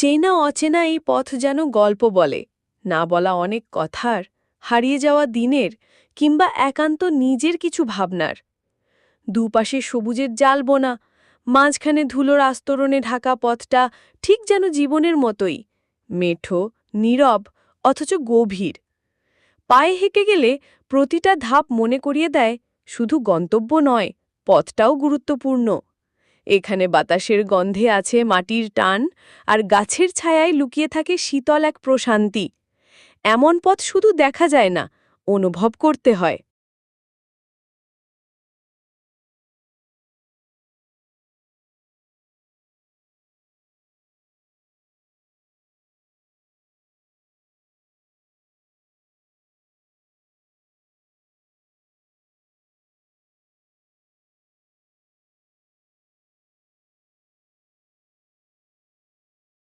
চেনা অচেনা এই পথ যেন গল্প বলে, না বলা অনেক কথার, হারিয়ে যাওয়া দিনের, কিংবা একান্ত নিজের কিছু ভাবনার। দুপাশে সবুজের জাল বোনা, মাঝখানে ধুলোর আস্তরণে ঢাকা পথটা ঠিক যেন জীবনের মতোই, মেঠো, নীরব, অথচ গভীর। পায়ে হেঁকে গেলে প্রতিটা ধাপ মনে করিয়ে দেয় শুধু গন্তব্য নয়, পথটাও গুরুত্বপূর্ণ। এখানে বাতাসের গন্ধে আছে মাটির টান, আর গাছের ছায়ায় লুকিয়ে থাকে শীতল এক প্রশান্তি। এমন পথ শুধু দেখা যায় না, অনুভব করতে হয়।